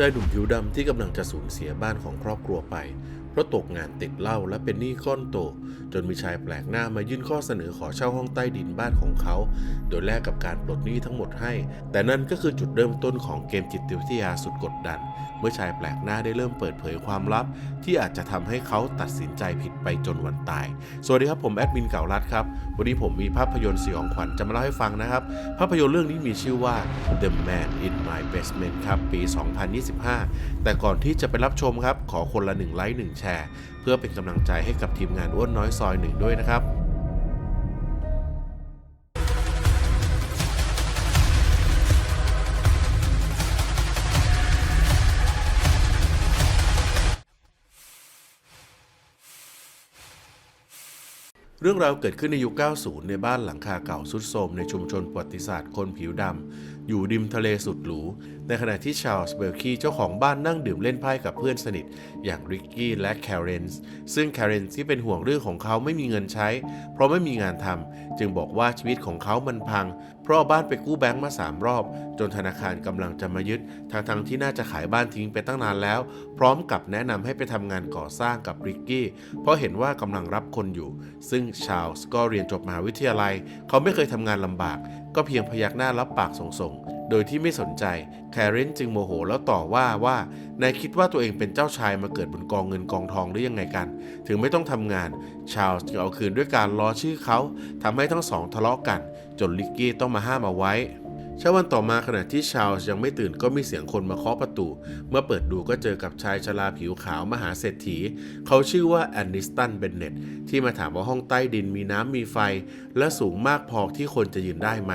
ชายหนุ่มผิวดำที่กำลังจะสูญเสียบ้านของครอบครัวไป เพราะตกงานติดเหล้าและเป็นหนี้ก้อนโต จนมีชายแปลกหน้ามายื่นข้อเสนอขอเช่าห้องใต้ดินบ้านของเขา โดยแลกกับการปลดหนี้ทั้งหมดให้ แต่นั่นก็คือจุดเริ่มต้นของเกมจิตวิทยาสุดกดดัน เมื่อชายแปลกหน้าได้เริ่มเปิดเผยความลับ ที่อาจจะทำให้เขาตัดสินใจผิดไปจนวันตาย สวัสดีครับผมแอดมินเก่ารัดครับ วันนี้ผมมีภาพยนตร์สยองขวัญจะมาเล่าให้ฟังนะครับ ภาพยนตร์เรื่องนี้มีชื่อว่า The Man in My Basement ครับปี 2025 แต่ก่อนที่จะไปรับชมครับขอคนละ1ไลค์1แชร์ เพื่อเป็นกำลังใจให้กับทีมงานอ้วนน้อยซอยหนึ่งด้วยนะครับเรื่องราวเกิดขึ้นในยุค 90 ในบ้านหลังคาเก่าสุดโทรมในชุมชนประวัติศาสตร์คนผิวดำ อยู่ริมทะเลสุดหรู ในขณะที่ชาลส์เบลคีเจ้าของบ้านนั่งดื่มเล่นไพ่กับเพื่อนสนิท อย่างริกกี้และแคเรนส์ซึ่งแคเรนส์ที่เป็นห่วงเรื่องของเขาไม่มีเงินใช้ เพราะไม่มีงานทำจึงบอกว่าชีวิตของเขามันพัง เพราะเอาบ้านไปกู้แบงค์มาสามรอบ จนธนาคารกำลังจะมายึดทั้งที่น่าจะขายบ้านทิ้งไปตั้งนานแล้ว พร้อมกับแนะนำให้ไปทำงานก่อสร้างกับริกกี้เพราะเห็นว่ากำลังรับคนอยู่ ซึ่งชาลส์ก็เรียนจบมหาวิทยาลัย เขาไม่เคยทำงานลำบากก็เพียงพยักหน้ารับปากส่งๆ โดยที่ไม่สนใจ แคเรนจึงโมโหแล้วต่อว่าว่านายคิดว่าตัวเองเป็นเจ้าชายมาเกิดบนกองเงินกองทองหรือยังไงกัน ถึงไม่ต้องทำงาน ชาลส์จึงเอาคืนด้วยการล้อชื่อเขาทำให้ทั้งสองทะเลาะกัน จนลิกกี้ต้องมาห้ามเอาไว้ เช้าวันต่อมาขณะที่ชาร์ลส์ยังไม่ตื่นก็มีเสียงคนมาเคาะประตู เมื่อเปิดดูก็เจอกับชายชราผิวขาวมหาเศรษฐี เขาชื่อว่าแอนนิสตันเบนเน็ตที่มาถามว่าห้องใต้ดินมีน้ำมีไฟ และสูงมากพอที่คนจะยืนได้ไหม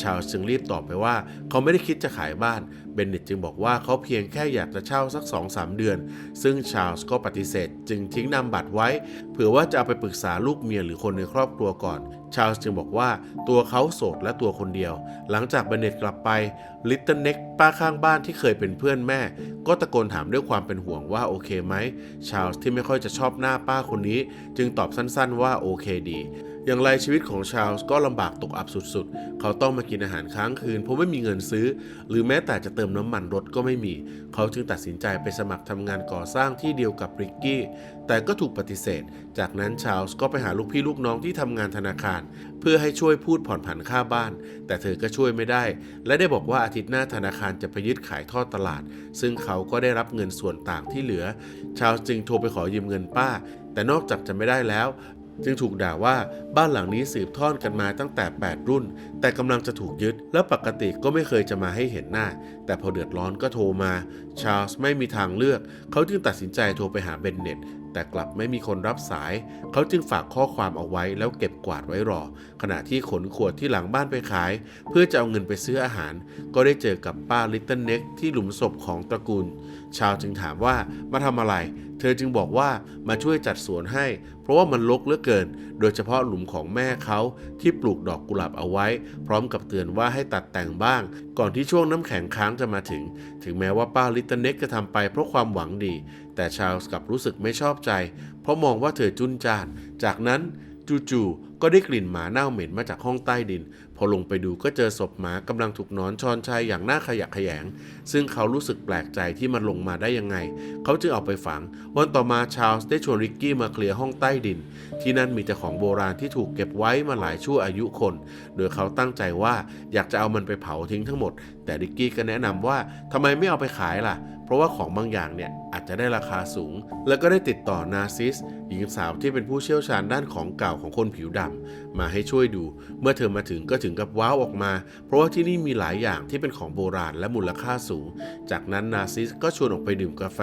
ชาร์ลส์จึงรีบตอบไปว่า เขาไม่ได้คิดจะขายบ้านเบนเน็ตจึงบอกว่าเขาเพียงแค่อยากจะเช่าสัก 2-3 เดือน ซึ่งชาลส์ก็ปฏิเสธ จึงทิ้งนำบัตรไว้ เผื่อว่าจะเอาไปปรึกษาลูกเมียหรือคนในครอบครัวก่อน ชาลส์จึงบอกว่าตัวเขาโสดและตัวคนเดียว หลังจากเบนเน็ตกลับไปลิตเติ้ลเน็กป้าข้างบ้านที่เคยเป็นเพื่อนแม่ ก็ตะโกนถามด้วยความเป็นห่วงว่าโอเคไหม ชาลส์ที่ไม่ค่อยจะชอบหน้าป้าคนนี้ จึงตอบสั้นๆว่าโอเคดีอย่างไรชีวิตของชาลส์ก็ลำบากตกอับสุดๆ เขาต้องมากินอาหารค้างคืนเพราะไม่มีเงินซื้อ หรือแม้แต่จะเติมน้ำมันรถก็ไม่มี เขาจึงตัดสินใจไปสมัครทำงานก่อสร้างที่เดียวกับริกกี้ แต่ก็ถูกปฏิเสธ จากนั้นชาลส์ก็ไปหาลูกพี่ลูกน้องที่ทำงานธนาคาร เพื่อให้ช่วยพูดผ่อนผันค่าบ้าน แต่เธอก็ช่วยไม่ได้ และได้บอกว่าอาทิตย์หน้าธนาคารจะไปยึดขายทอดตลาด ซึ่งเขาก็ได้รับเงินส่วนต่างที่เหลือ ชาลส์จึงโทรไปขอยืมเงินป้า แต่นอกจากจะไม่ได้แล้ว จึงถูกด่าว่าบ้านหลังนี้สืบทอดกันมาตั้งแต่ 8 รุ่น แต่กำลังจะถูกยึด และปกติก็ไม่เคยจะมาให้เห็นหน้า แต่พอเดือดร้อนก็โทรมา ชาร์ลส์ไม่มีทางเลือก เขาจึงตัดสินใจโทรไปหาเบนเน็ตแต่กลับไม่มีคนรับสาย เขาจึงฝากข้อความเอาไว้แล้วเก็บกวาดไว้รอ ขณะที่ขนขวดที่หลังบ้านไปขาย เพื่อจะเอาเงินไปซื้ออาหาร ก็ได้เจอกับป้าลิตเติ้ลเน็กที่หลุมศพของตระกูล ชาวจึงถามว่ามาทำอะไร เธอจึงบอกว่ามาช่วยจัดสวนให้ เพราะว่ามันรกเหลือเกิน โดยเฉพาะหลุมของแม่เขาที่ปลูกดอกกุหลาบเอาไว้ พร้อมกับเตือนว่าให้ตัดแต่งบ้าง ก่อนที่ช่วงน้ำแข็งค้างจะมาถึง ถึงแม้ว่าป้าลิตเติ้ลเน็กจะทำไปเพราะความหวังดี แต่ชาร์ลส์กลับรู้สึกไม่ชอบใจ เพราะมองว่าเธอจุนจาน จากนั้นจู่ๆ ก็ได้กลิ่นหมาเน่าเหม็นมาจากห้องใต้ดิน พอลงไปดูก็เจอศพหมากำลังถูกนอนชอนชัยอย่างน่าขยะแขยง ซึ่งเขารู้สึกแปลกใจที่มันลงมาได้ยังไง เขาจึงเอาไปฝัง วันต่อมาชาลส์ได้ชวนริกกี้มาเคลียร์ห้องใต้ดิน ที่นั่นมีแต่ของโบราณที่ถูกเก็บไว้มาหลายชั่วอายุคน โดยเขาตั้งใจว่าอยากจะเอามันไปเผาทิ้งทั้งหมด แต่ริกกี้ก็แนะนำว่าทำไมไม่เอาไปขายล่ะ ราะว่าของบางอย่างเนี่ยอาจจะได้ราคาสูง แล้วก็ได้ติดต่อนาซิส หญิงสาวที่เป็นผู้เชี่ยวชาญด้านของเก่าของคนผิวดำมาให้ช่วยดู เมื่อเธอมาถึงก็ถึงกับว้าวออกมา เพราะว่าที่นี่มีหลายอย่างที่เป็นของโบราณและมูลค่าสูง จากนั้นนาซิสก็ชวนออกไปดื่มกาแฟ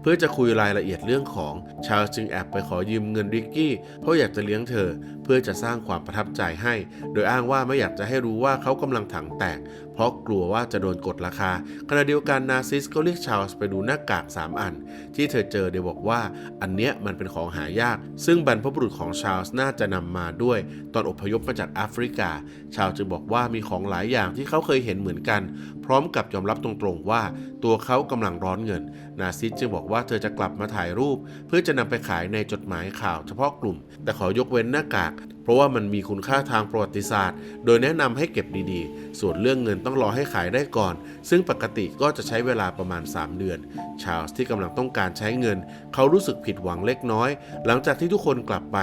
เพื่อจะคุยรายละเอียดเรื่องของชาร์ลจึงแอบไปขอยืมเงินริกกี้เพราะอยากจะเลี้ยงเธอ เพื่อจะสร้างความประทับใจให้ โดยอ้างว่าไม่อยากจะให้รู้ว่าเขากำลังถังแตก ราะกลัวว่าจะโดนกดราคาขณะเดียวกันนาซิสก็เรียกชาลส์ไปดูหน้ากาก 3 อัน ที่เธอเจอโดยบอกว่าอันเนี้ยมันเป็นของหายาก ซึ่งบรรพบุรุษของชาลส์น่าจะนำมาด้วย ตอนอพยพมาจากแอฟริกา ชาร์ลส์จึงบอกว่ามีของหลายอย่างที่เขาเคยเห็นเหมือนกัน พร้อมกับยอมรับตรงๆว่า ตัวเขากำลังร้อนเงิน นาซิสจึงบอกว่าเธอจะกลับมาถ่ายรูป เพื่อจะนำไปขายในจดหมายข่าวเฉพาะกลุ่ม แต่ขอยกเว้นหน้ากาก ราะราะว่ามันมีคุณค่าทางประวัติศาสตร์ โดยแนะนำให้เก็บดีๆ ส่วนเรื่องเงินต้องรอให้ขายได้ก่อน ซึ่งปกติก็จะใช้เวลาประมาณ 3 เดือน ชาลส์ที่กำลังต้องการใช้เงิน เขารู้สึกผิดหวังเล็กน้อย หลังจากที่ทุกคนกลับไป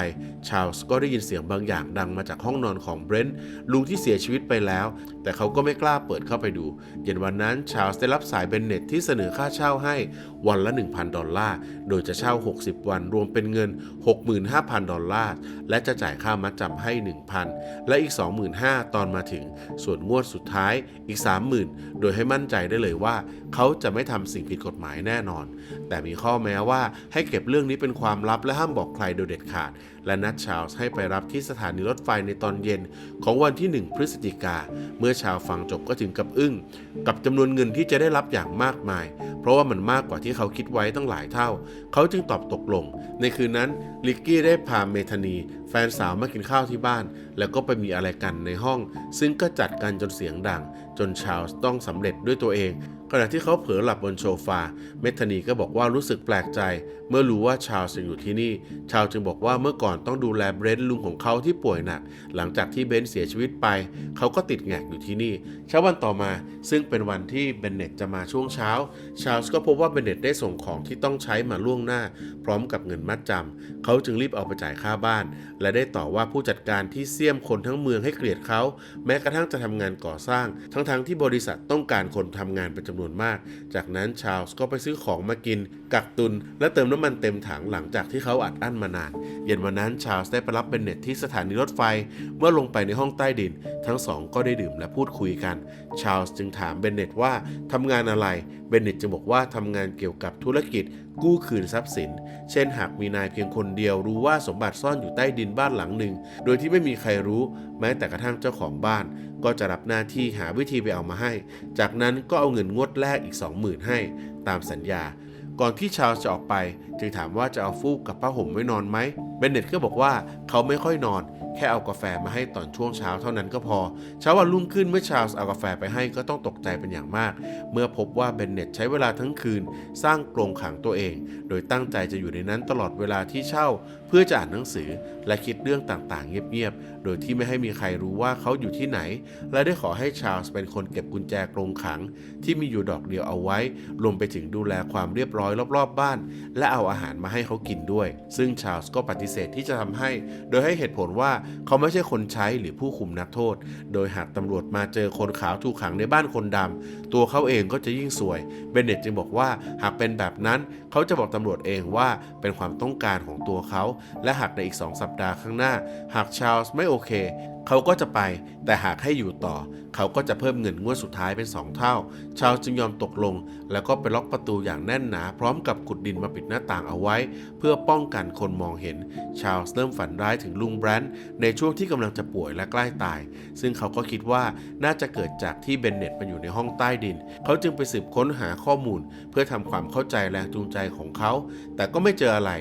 ชาลส์ก็ได้ยินเสียงบางอย่างดังมาจากห้องนอนของเบรนท์ลุงที่เสียชีวิตไปแล้ว แต่เขาก็ไม่กล้าเปิดเข้าไปดู เย็นวันนั้นชาลส์ได้รับสายเบนเน็ตที่เสนอค่าเช่าให้วันละ 1,000 ดอลลาร์ โดยจะเช่า 60 วันรวมเป็นเงิน 65,000 ดอลลาร์ และจะจ่ายค่ามัดจำให้ 1,000 และอีก 25,000 ตอนมาถึง ส่วนงวดสุดท้ายอีก 30,000 โดยให้มั่นใจได้เลยว่า เขาจะไม่ทำสิ่งผิดกฎหมายแน่นอน แต่มีข้อแม้ว่าให้เก็บเรื่องนี้เป็นความลับและห้ามบอกใครโดยเด็ดขาด และนัดชาลส์ให้ไปรับที่สถานีรถไฟในตอนเย็นของวันที่ 1 พฤศจิกาเมื่อชาวฟังจบก็ถึงกับอึ้ง กับจำนวนเงินที่จะได้รับอย่างมากมาย เพราะว่ามันมากกว่าที่เขาคิดไว้ตั้งหลายเท่า เขาจึงตอบตกลง ในคืนนั้นลิกกี้ได้พาเมธานี แฟนสาวมากินข้าวที่บ้าน แล้วก็ไปมีอะไรกันในห้อง ซึ่งก็จัดกันจนเสียงดัง จนชาวต้องสำเร็จด้วยตัวเอง ขณะที่เขาเผลอหลับบนโซฟา เมธานีก็บอกว่ารู้สึกแปลกใจ เมื่อรู้ว่าชาลส์อยู่ที่นี่ ชาลส์จึงบอกว่าเมื่อก่อนต้องดูแลเบรนท์ลุงของเขาที่ป่วยหนัก หลังจากที่เบนท์เสียชีวิตไป เขาก็ติดแงกอยู่ที่นี่ เช้าวันต่อมา ซึ่งเป็นวันที่เบนเน็ตจะมาช่วงเช้า ชาลส์ก็พบว่าเบนเน็ตได้ส่งของที่ต้องใช้มาล่วงหน้า พร้อมกับเงินมัดจำเขาจึงรีบเอาไปจ่ายค่าบ้าน และได้ต่อว่าผู้จัดการที่เสี่ยมคนทั้งเมืองให้เกลียดเขา แม้กระทั่งจะทำงานก่อสร้าง ทั้งๆที่บริษัทต้องการคนทำงานเป็นจำนวนมาก จากนั้นชาลส์ก็ไปซื้อของมากิน กักตุน และเติมน้ำมันเต็มถังหลังจากที่เขาอัดอั้นมานาน เย็นวันนั้นชาลส์ได้ไปรับเบนเน็ตที่สถานีรถไฟ เมื่อลงไปในห้องใต้ดิน ทั้งสองก็ได้ดื่มและพูดคุยกัน ชาลส์จึงถามเบนเน็ตว่าทำงานอะไร เบนเน็ตจึงบอกว่าทำงานเกี่ยวกับธุรกิจกู้คืนทรัพย์สิน เช่นหากมีนายเพียงคนเดียวรู้ว่าสมบัติซ่อนอยู่ใต้ดินบ้านหลังหนึ่ง โดยที่ไม่มีใครรู้ แม้แต่กระทั่งเจ้าของบ้าน ก็จะรับหน้าที่หาวิธีไปเอามาให้ จากนั้นก็เอาเงินงวดแรกอีก 20,000 ให้ ตามสัญญา ก่อนที่ชาลส์จะออกไป จึงถามว่าจะเอาฟูกกับผ้าห่มไว้นอนไหม เบนเน็ตก็บอกว่าเขาไม่ค่อยนอน แค่เอากาแฟมาให้ตอนช่วงเช้าเท่านั้นก็พอ เช้าวันรุ่งขึ้นเมื่อชาลส์เอากาแฟไปให้ก็ต้องตกใจเป็นอย่างมาก เมื่อพบว่าเบนเน็ตใช้เวลาทั้งคืน สร้างกรงขังตัวเอง โดยตั้งใจจะอยู่ในนั้นตลอดเวลาที่เช่า เพื่อจะอ่านหนังสือและคิดเรื่องต่างๆ เงียบๆ โดยที่ไม่ให้มีใครรู้ว่าเขาอยู่ที่ไหน และได้ขอให้ชาลส์เป็นคนเก็บกุญแจกรงขัง ที่มีอยู่ดอกเดียวเอาไว้ รวมไปถึงดูแลความเรียบร้อยรอบๆบ้าน และเอาอาหารมาให้เขากินด้วย ซึ่งชาลส์ก็ปฏิเสธที่จะทำให้ โดยให้เหตุผลว่าเขาไม่ใช่คนใช้หรือผู้คุมนักโทษ โดยหากตำรวจมาเจอคนขาวถูกขังในบ้านคนดำตัวเขาเองก็จะยิ่งสวย เบนเน็ตจึงบอกว่าหากเป็นแบบนั้น เขาจะบอกตำรวจเองว่าเป็นความต้องการของตัวเขา และหากในอีก 2 สัปดาห์ข้างหน้า หากชาลส์ไม่โอเค เขาก็จะไป แต่หากให้อยู่ต่อ เขาก็จะเพิ่มเงินงวดสุดท้ายเป็น 2 เท่า ชาลส์จึงยอมตกลง แล้วก็ไปล็อกประตูอย่างแน่นหนา พร้อมกับขุดดินมาปิดหน้าต่างเอาไว้ เพื่อป้องกันคนมองเห็น ชาลส์เริ่มฝันร้ายถึงลุงแบรนท์ในช่วงที่กำลังจะป่วยและใกล้ตาย ซึ่งเขาก็คิดว่าน่าจะเกิดจากที่เบนเน็ตมาอยู่ในห้องใต้ดิน เขาจึงไปสืบค้นหาข้อมูล เพื่อทำความเข้าใจแรงจูงใจของเขา แต่ก็ไม่เจออะไร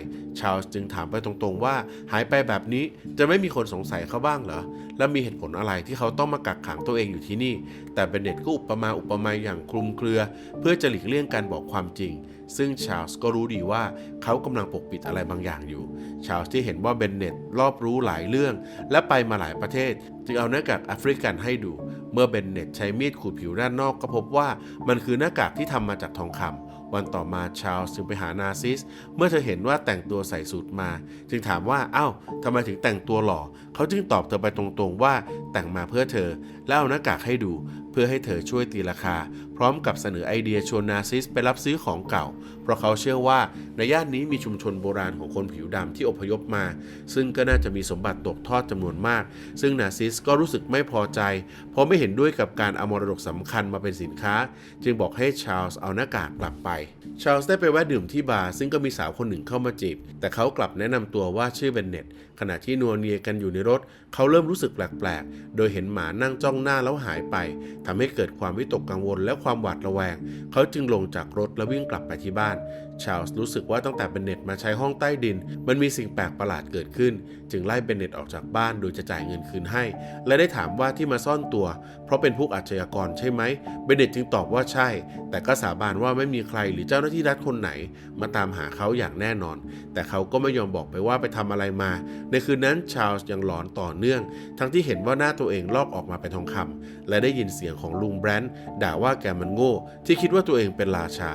ชาลส์จึงถามไปตรงๆว่า หายไปแบบนี้จะไม่มีคนสงสัยเขาบ้างเหรอและมีเหตุผลอะไรที่เขาต้องมากักขังตัวเองอยู่ที่นี่ แต่เบนเน็ตก็อุปมาอุปไมยอย่างคลุมเครือ เพื่อจะหลีกเลี่ยงการบอกความจริง ซึ่งชาลส์ก็รู้ดีว่าเขากำลังปกปิดอะไรบางอย่างอยู่ ชาลส์ที่เห็นว่าเบนเน็ตรอบรู้หลายเรื่อง และไปมาหลายประเทศ จึงเอาหน้ากากแอฟริกันให้ดู เมื่อเบนเน็ตใช้มีดขูดผิวด้านนอกก็พบว่ามันคือหน้ากากที่ทำมาจากทองคำ วันต่อมาชาลส์จึงไปหานาซิส เมื่อเธอเห็นว่าแต่งตัวใส่สูทมา จึงถามว่าอ้าวทำไมถึงแต่งตัวหล่อ เขาจึงตอบเธอไปตรงๆว่า แต่งมาเพื่อเธอ แล้วเอาหน้ากากให้ดู เพื่อให้เธอช่วยตีราคา พร้อมกับเสนอไอเดียชวนนาซิสไปรับซื้อของเก่า เพราะเขาเชื่อว่าในย่านนี้มีชุมชนโบราณของคนผิวดำที่อพยพมา ซึ่งก็น่าจะมีสมบัติตกทอดจำนวนมาก ซึ่งนาซิสก็รู้สึกไม่พอใจ เพราะไม่เห็นด้วยกับการเอามรดกสำคัญมาเป็นสินค้า จึงบอกให้ชาลส์เอาหน้ากากกลับไป ชาลส์ได้ไปแวะดื่มที่บาร์ซึ่งก็มีสาวคนหนึ่งเข้ามาจีบ แต่เขากลับแนะนำตัวว่าชื่อเบนเน็ตขณะที่นัวเนียกันอยู่ในรถ เขาเริ่มรู้สึกแปลกๆ โดยเห็นหมานั่งจ้องหน้าแล้วหายไปทำให้เกิดความวิตกกังวลและความหวาดระแวง เขาจึงลงจากรถและวิ่งกลับไปที่บ้าน ชาลส์รู้สึกว่าตั้งแต่เบนเน็ตมาใช้ห้องใต้ดิน มันมีสิ่งแปลกประหลาดเกิดขึ้น จึงไล่เบนเน็ตออกจากบ้านโดยจะจ่ายเงินคืนให้ และได้ถามว่าที่มาซ่อนตัว เพราะเป็นพวกอาชญากรใช่ไหมเบนเน็ตจึงตอบว่าใช่ แต่ก็สาบานว่าไม่มีใครหรือเจ้าหน้าที่รัฐคนไหน มาตามหาเขาอย่างแน่นอน แต่เขาก็ไม่ยอมบอกไปว่าไปทำอะไรมา ในคืนนั้นชาลส์ยังหลอนต่อเนื่อง ทั้งที่เห็นว่าหน้าตัวเองลอกออกมาเป็นทองคำและได้ยินเสียงของลุงแบรนท์ด่าว่าแกมันโง่ ที่คิดว่าตัวเองเป็นราชา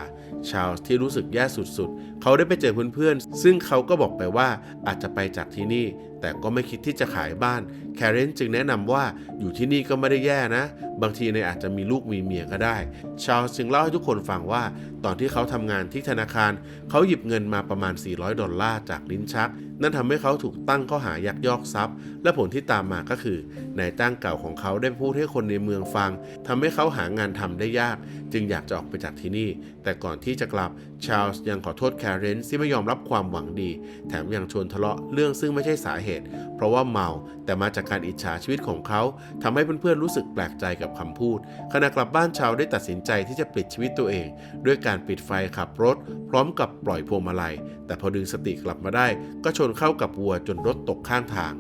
ชาลส์ที่รู้สึกแย่สุดๆ เขาได้ไปเจอเพื่อนๆ ซึ่งเขาก็บอกไปว่าอาจจะไปจากที่นี่ แต่ก็ไม่คิดที่จะขายบ้าน แคเรนจึงแนะนำว่าอยู่ที่นี่ก็ไม่ได้แย่นะ บางทีในอาจจะมีลูกมีเมียก็ได้ ชาล์จึงเล่าให้ทุกคนฟังว่า ตอนที่เขาทำงานที่ธนาคาร เขาหยิบเงินมาประมาณ 400 ดอลลาร์จากลิ้นชัก นั่นทำให้เขาถูกตั้งข้อหายักยอกทรัพย์ และผลที่ตามมาก็คือนายจ้างเก่าของเขาได้พูดให้คนในเมืองฟังทำให้เขาหางานทำได้ยาก จึงอยากจะออกไปจากที่นี่ แต่ก่อนที่จะกลับชาลส์ยังขอโทษแคเรนที่ไม่ยอมรับความหวังดี แถมยังชวนทะเลาะเรื่องซึ่งไม่ใช่สาเหตุเพราะว่าเมาแต่มาจากการอิจฉาชีวิตของเขาทำให้เพื่อนๆรู้สึกแปลกใจกับคำพูด ขณะกลับบ้านชาวได้ตัดสินใจที่จะปิดชีวิตตัวเอง ด้วยการปิดไฟขับรถ พร้อมกับปล่อยพวงมาลัย แต่พอดึงสติกลับมาได้ ก็ชนเข้ากับวัวจนรถตกข้างทาง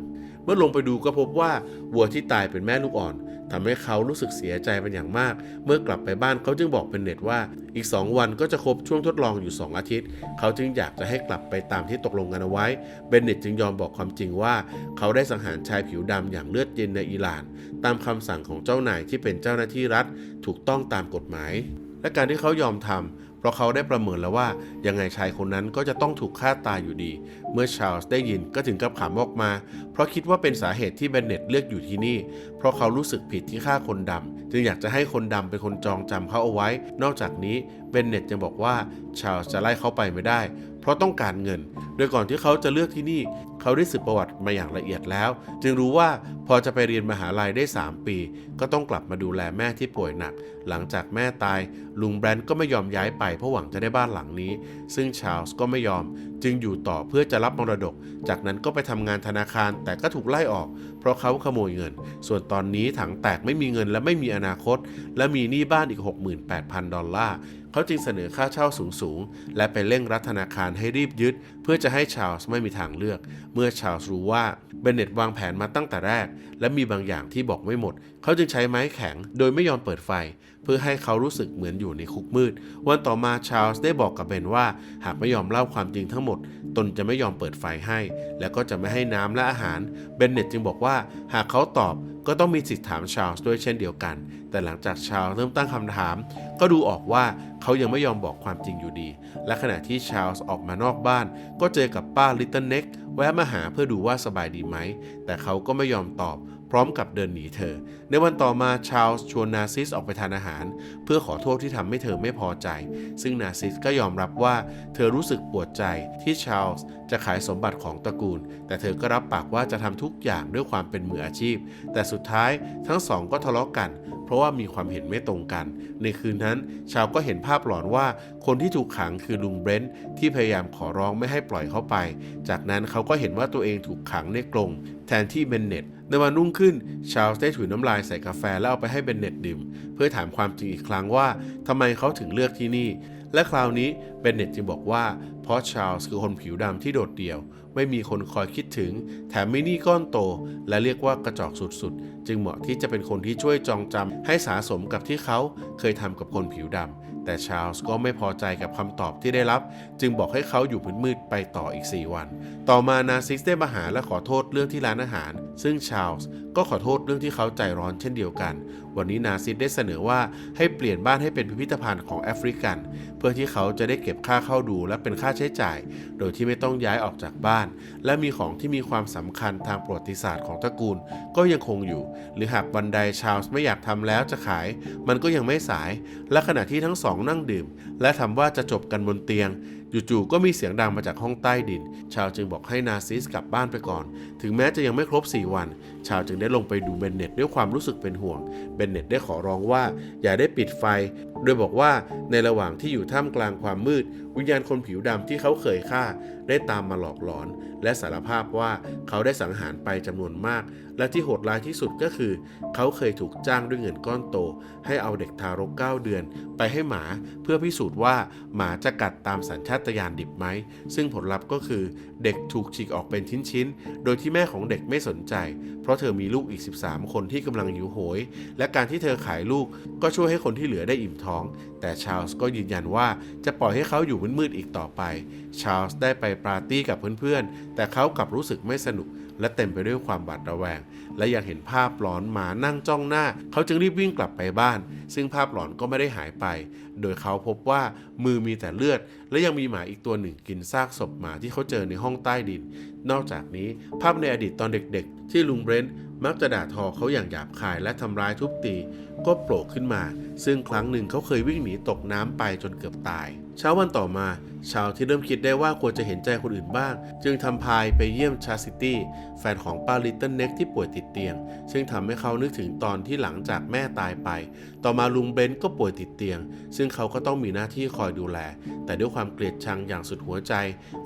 เมื่อลงไปดูก็พบว่าวัวที่ตายเป็นแม่ลูกอ่อน ทำให้เขารู้สึกเสียใจเป็นอย่างมาก เมื่อกลับไปบ้านเขาจึงบอกเป็นเน็ตว่า อีก 2 วันก็จะครบช่วงทดลองอยู่ 2 อาทิตย์ เขาจึงอยากจะให้กลับไปตามที่ตกลงกันเอาไว้ เบนเน็ตจึงยอมบอกความจริงว่า เขาได้สังหารชายผิวดำอย่างเลือดเย็นในอิหร่าน ตามคำสั่งของเจ้านายที่เป็นเจ้าหน้าที่รัฐ ถูกต้องตามกฎหมาย และการที่เขายอมทำ เพราะเขาได้ประเมินแล้วว่ายังไงชายคนนั้นก็จะต้องถูกฆ่าตายอยู่ดี เมื่อชาร์ลส์ได้ยินก็ถึงกับขำออกมา เพราะคิดว่าเป็นสาเหตุที่เบนเน็ตเลือกอยู่ที่นี่ เพราะเขารู้สึกผิดที่ฆ่าคนดำ จึงอยากจะให้คนดำเป็นคนจองจำเขาเอาไว้ นอกจากนี้เบนเน็ตยังบอกว่าชาร์ลส์จะไล่เขาไปไม่ได้ เพราะต้องการเงิน โดยก่อนที่เขาจะเลือกที่นี่ เขาได้สืบประวัติมาอย่างละเอียดแล้ว จึงรู้ว่าพอจะไปเรียนมหาลัยได้ 3 ปี ก็ต้องกลับมาดูแลแม่ที่ป่วยหนัก หลังจากแม่ตาย ลุงแบรนด์ก็ไม่ยอมย้ายไปเพราะหวังจะได้บ้านหลังนี้ ซึ่งชาลส์ก็ไม่ยอม จึงอยู่ต่อเพื่อจะรับมรดก จากนั้นก็ไปทำงานธนาคารแต่ก็ถูกไล่ออก เพราะเขาขโมยเงิน ส่วนตอนนี้ถังแตกไม่มีเงินและไม่มีอนาคต และมีหนี้บ้านอีก 68,000 ดอลลาร์ เขาจึงเสนอค่าเช่าสูงๆ และไปเร่งรัดธนาคารให้รีบยึด เพื่อจะให้ชาลส์ไม่มีทางเลือก เมื่อชาลส์รู้ว่าเบนเน็ตวางแผนมาตั้งแต่แรก และมีบางอย่างที่บอกไม่หมด เขาจึงใช้ไม้แข็งโดยไม่ยอมเปิดไฟ เพื่อให้เขารู้สึกเหมือนอยู่ในคุกมืด วันต่อมาชาลส์ได้บอกกับเบนว่า หากไม่ยอมเล่าความจริงทั้งหมด ตนจะไม่ยอมเปิดไฟให้ และก็จะไม่ให้น้ำและอาหารเบนเน็ตจึงบอกว่าหากเขาตอบ ก็ต้องมีสิทธิ์ถามชาร์ลส์ด้วยเช่นเดียวกัน แต่หลังจากชาร์ลส์เริ่มตั้งคำถาม ก็ดูออกว่าเขายังไม่ยอมบอกความจริงอยู่ดี และขณะที่ชาร์ลส์ออกมานอกบ้าน ก็เจอกับป้าลิตเติ้ลเน็กแวะมาหาเพื่อดูว่าสบายดีไหม แต่เขาก็ไม่ยอมตอบ พร้อมกับเดินหนีเธอ ในวันต่อมาชาลส์ชวนนาซิสออกไปทานอาหาร เพื่อขอโทษที่ทำให้เธอไม่พอใจ ซึ่งนาซิสก็ยอมรับว่าเธอรู้สึกปวดใจที่ชาลส์จะขายสมบัติของตระกูล แต่เธอก็รับปากว่าจะทำทุกอย่างด้วยความเป็นมืออาชีพ แต่สุดท้ายทั้งสองก็ทะเลาะกัน ราะว่ามีความเห็นไม่ตรงกัน ในคืนนั้น ชาวก็เห็นภาพหลอนว่าคนที่ถูกขังคือลุงเบรนท์ที่พยายามขอร้องไม่ให้ปล่อยเขาไป จากนั้นเขาก็เห็นว่าตัวเองถูกขังในกรงแทนที่เบนเน็ตในวันรุ่งขึ้น ชาลส์ได้ถุยน้ำลายใส่กาแฟแล้วเอาไปให้เบนเน็ตดื่ม เพื่อถามความจริงอีกครั้งว่าทำไมเขาถึงเลือกที่นี่ และคราวนี้เบนเน็ตจึงบอกว่าเพราะชาลส์คือคนผิวดำที่โดดเดี่ยว ไม่มีคนคอยคิดถึง แถมไม่นี่ก้อนโต และเรียกว่ากระจอกสุดๆ จึงเหมาะที่จะเป็นคนที่ช่วยจองจำให้สาสมกับที่เขาเคยทำกับคนผิวดำแต่ชาลส์ก็ไม่พอใจกับคำตอบที่ได้รับ จึงบอกให้เขาอยู่มืดๆไปต่ออีก 4 วัน ต่อมานาซิสได้มาหาและขอโทษเรื่องที่ร้านอาหาร ซึ่งชาลส์ก็ขอโทษเรื่องที่เขาใจร้อนเช่นเดียวกัน วันนี้นาซิสได้เสนอว่าให้เปลี่ยนบ้านให้เป็นพิพิธภัณฑ์ของแอฟริกัน เพื่อที่เขาจะได้เก็บค่าเข้าดูและเป็นค่าใช้จ่าย โดยที่ไม่ต้องย้ายออกจากบ้าน และมีของที่มีความสำคัญทางประวัติศาสตร์ของตระกูล ก็ยังคงอยู่ หรือหากวันใดชาลส์ไม่อยากทำแล้วจะขาย มันก็ยังไม่สาย และขณะที่ทั้งสองนั่งดื่ม และทำว่าจะจบกันบนเตียง จู่ๆก็มีเสียงดังมาจากห้องใต้ดิน ชาวจึงบอกให้นาซิสกลับบ้านไปก่อน ถึงแม้จะยังไม่ครบ 4 วัน ชาวจึงได้ลงไปดูเบนเน็ตด้วยความรู้สึกเป็นห่วง เบนเน็ตได้ขอร้องว่าอย่าได้ปิดไฟ โดยบอกว่าในระหว่างที่อยู่ท่ามกลางความมืด วิญญาณคนผิวดำที่เขาเคยฆ่า ได้ตามมาหลอกหลอน และสารภาพว่าเขาได้สังหารไปจำนวนมาก และที่โหดร้ายที่สุดก็คือ เขาเคยถูกจ้างด้วยเงินก้อนโต ให้เอาเด็กทารก 9 เดือน ไปให้หมาเพื่อพิสูจน์ว่าหมาจะกัดตามสัญชาตญาณดิบไหม ซึ่งผลลัพธ์ก็คือเด็กถูกฉีกออกเป็นชิ้นๆ โดยที่แม่ของเด็กไม่สนใจ เพราะเธอมีลูกอีก 13 คนที่กำลังหิวโหย และการที่เธอขายลูกก็ช่วยให้คนที่เหลือได้อิ่มท้อง แต่ชาลส์ก็ยืนยันว่าจะปล่อยให้เขาอยู่มืดๆอีกต่อไป ชาลส์ได้ไปปาร์ตี้กับเพื่อนๆแต่เขากลับรู้สึกไม่สนุก และเต็มไปด้วยความบาดระแวง และยากเห็นภาพหลอนหมานั่งจ้องหน้า เขาจึงรีบวิ่งกลับไปบ้าน ซึ่งภาพหลอนก็ไม่ได้หายไป โดยเขาพบว่ามือมีแต่เลือด และยังมีหมาอีกตัวหนึ่งกินซากศพหมาที่เขาเจอในห้องใต้ดิน นอกจากนี้ภาพในอดีตตอนเด็กๆ ที่ลุงเบรนท์มักจะด่าทอเขาอย่างหยาบคายและทำร้ายทุบตี ก็โผล่ขึ้นมา ซึ่งครั้งหนึ่งเขาเคยวิ่งหนีตกน้ำไปจนเกือบตาย เช้าวันต่อมา ชาวที่เริ่มคิดได้ว่าควรจะเห็นใจคนอื่นบ้าง จึงทำพายไปเยี่ยมชาซิตี้ แฟนของป้าลิตเติ้ลเน็กที่ป่วยติดเตียง ซึ่งทำให้เขานึกถึงตอนที่หลังจากแม่ตายไป ต่อมาลุงเบนซ์ก็ป่วยติดเตียง ซึ่งเขาก็ต้องมีหน้าที่คอยดูแล แต่ด้วยความเกลียดชังอย่างสุดหัวใจ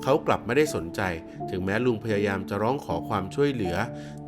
เขากลับไม่ได้สนใจ ถึงแม้ลุงพยายามจะร้องขอความช่วยเหลือ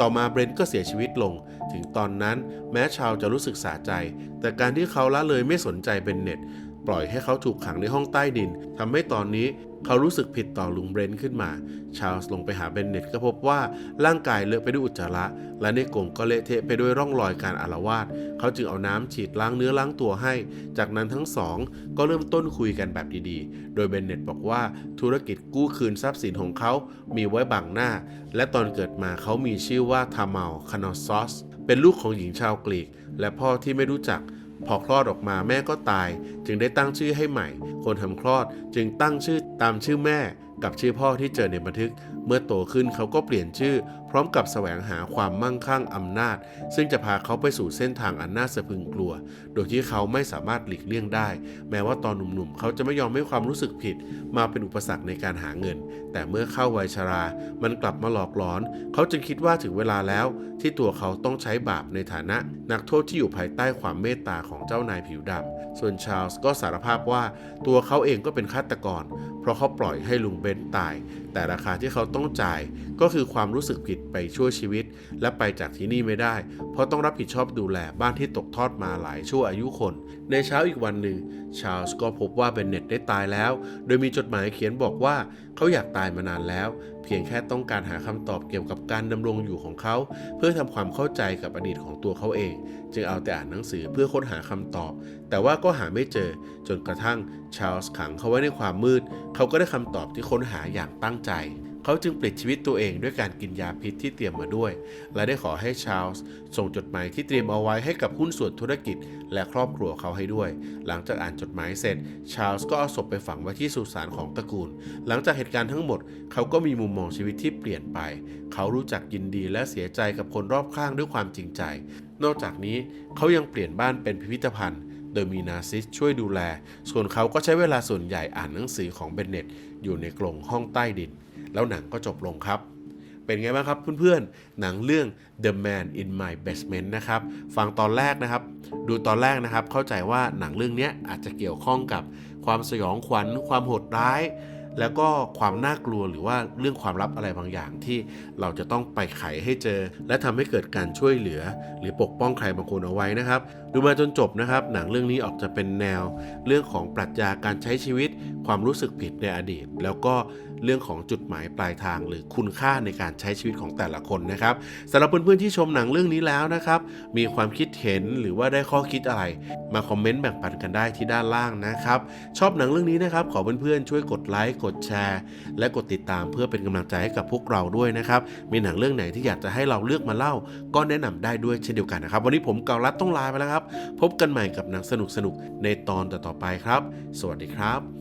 ต่อมาเบนท์ก็เสียชีวิตลง ถึงตอนนั้นแม้ชาวจะรู้สึกสะใจ แต่การที่เขาละเลยไม่สนใจเบนเน็ต ปล่อยให้เขาถูกขังในห้องใต้ดินทำให้ตอนนี้เขารู้สึกผิดต่อลุงเบรนขึ้นมา ชาลส์ลงไปหาเบนเน็ตก็พบว่าร่างกายเลอะไปด้วยอุจจาระ และในกรงก็เละเทะไปด้วยร่องรอยการอาละวาดเขาจึงเอาน้ำฉีดล้างเนื้อล้างตัวให้ จากนั้นทั้งสองก็เริ่มต้นคุยกันแบบดีๆ โดยเบนเน็ตบอกว่าธุรกิจกู้คืนทรัพย์สินของเขามีไว้บังหน้า และตอนเกิดมาเขามีชื่อว่าทาเมาคานอซอสเป็นลูกของหญิงชาวกรีก และพ่อที่ไม่รู้จัก พอคลอดออกมาแม่ก็ตาย จึงได้ตั้งชื่อให้ใหม่ คนทำคลอดจึงตั้งชื่อตามชื่อแม่ กับชื่อพ่อที่เจอในบันทึก เมื่อโตขึ้นเขาก็เปลี่ยนชื่อ พร้อมกับแสวงหาความมั่งคั่งอำนาจ ซึ่งจะพาเขาไปสู่เส้นทางอันน่าสะพึงกลัว โดยที่เขาไม่สามารถหลีกเลี่ยงได้ แม้ว่าตอนหนุ่มๆ เขาจะไม่ยอมให้ความรู้สึกผิด มาเป็นอุปสรรคในการหาเงิน แต่เมื่อเข้าวัยชรา มันกลับมาหลอกหลอน เขาจึงคิดว่าถึงเวลาแล้ว ที่ตัวเขาต้องใช้บาปในฐานะ นักโทษที่อยู่ภายใต้ความเมตตาของเจ้านายผิวดำส่วนชาร์ลส์ก็สารภาพว่าตัวเขาเองก็เป็นฆาตกร ราะเขาปล่อยให้ลุงเบนตาย แต่ราคาที่เขาต้องจ่ายก็คือความรู้สึกผิดไปชั่วชีวิต และไปจากที่นี่ไม่ได้ เพราะต้องรับผิดชอบดูแลบ้านที่ตกทอดมาหลายชั่วอายุคน ในเช้าอีกวันหนึ่ง ชาร์ลส์ก็พบว่าเบนเน็ตได้ตายแล้ว โดยมีจดหมายเขียนบอกว่าเขาอยากตายมานานแล้ว เพียงแค่ต้องการหาคำตอบเกี่ยวกับการดำรงอยู่ของเขา เพื่อทำความเข้าใจกับอดีตของตัวเขาเอง จึงเอาแต่อ่านหนังสือเพื่อค้นหาคำตอบ แต่ว่าก็หาไม่เจอ จนกระทั่งชาร์ลส์ขังเขาไว้ในความมืด เขาก็ได้คำตอบที่ค้นหาอย่างตั้งใจ เขาจึงปลิดชีวิตตัวเองด้วยการกินยาพิษที่เตรียมมาด้วย และได้ขอให้ชาร์ลส์ส่งจดหมายที่เตรียมเอาไว้ให้กับหุ้นส่วนธุรกิจ และครอบครัวเขาให้ด้วย หลังจากอ่านจดหมายเสร็จ ชาร์ลส์ก็เอาศพไปฝังไว้ที่สุสานของตระกูล หลังจากเหตุการณ์ทั้งหมด เขาก็มีมุมมองชีวิตที่เปลี่ยนไป เขารู้จักยินดีและเสียใจกับคนรอบข้างด้วยความจริงใจ นอกจากนี้เขายังเปลี่ยนบ้านเป็นพิพิธภัณฑ์โดยมีนาซิสช่วยดูแล ส่วนเขาก็ใช้เวลาส่วนใหญ่อ่านหนังสือของเบนเน็ตอยู่ในกรงห้องใต้ดิน แล้วหนังก็จบลงครับ เป็นไงบ้างครับเพื่อนๆ หนังเรื่อง The Man in My Basement นะครับ ฟังตอนแรกนะครับ ดูตอนแรกนะครับ เข้าใจว่าหนังเรื่องนี้อาจจะเกี่ยวข้องกับความสยองขวัญ ความโหดร้าย แล้วก็ความน่ากลัวหรือว่าเรื่องความลับอะไรบางอย่างที่เราจะต้องไปไขให้เจอ และทำให้เกิดการช่วยเหลือ หรือปกป้องใครบางคนเอาไว้นะครับดูมาจนจบนะครับ หนังเรื่องนี้ออกจะเป็นแนว เรื่องของปรัชญาการใช้ชีวิต ความรู้สึกผิดในอดีต แล้วก็เรื่องของจุดหมายปลายทาง หรือคุณค่าในการใช้ชีวิตของแต่ละคนนะครับสำหรับเพื่อนๆที่ชมหนังเรื่องนี้แล้วนะครับ มีความคิดเห็นหรือว่าได้ข้อคิดอะไร มาคอมเมนต์แบ่งปันกันได้ที่ด้านล่างนะครับ ชอบหนังเรื่องนี้นะครับ ขอเพื่อนๆช่วยกดไลค์กดแชร์ และกดติดตามเพื่อเป็นกำลังใจให้กับพวกเราด้วยนะครับมีหนังเรื่องไหนที่อยากจะให้เราเลือกมาเล่า ก็แนะนำได้ด้วยเช่นเดียวกันนะครับ วันนี้ผมเกาลัดต้องลาไปแล้วครับพบกันใหม่กับหนังสนุกๆในตอนต่อๆไปครับ สวัสดีครับ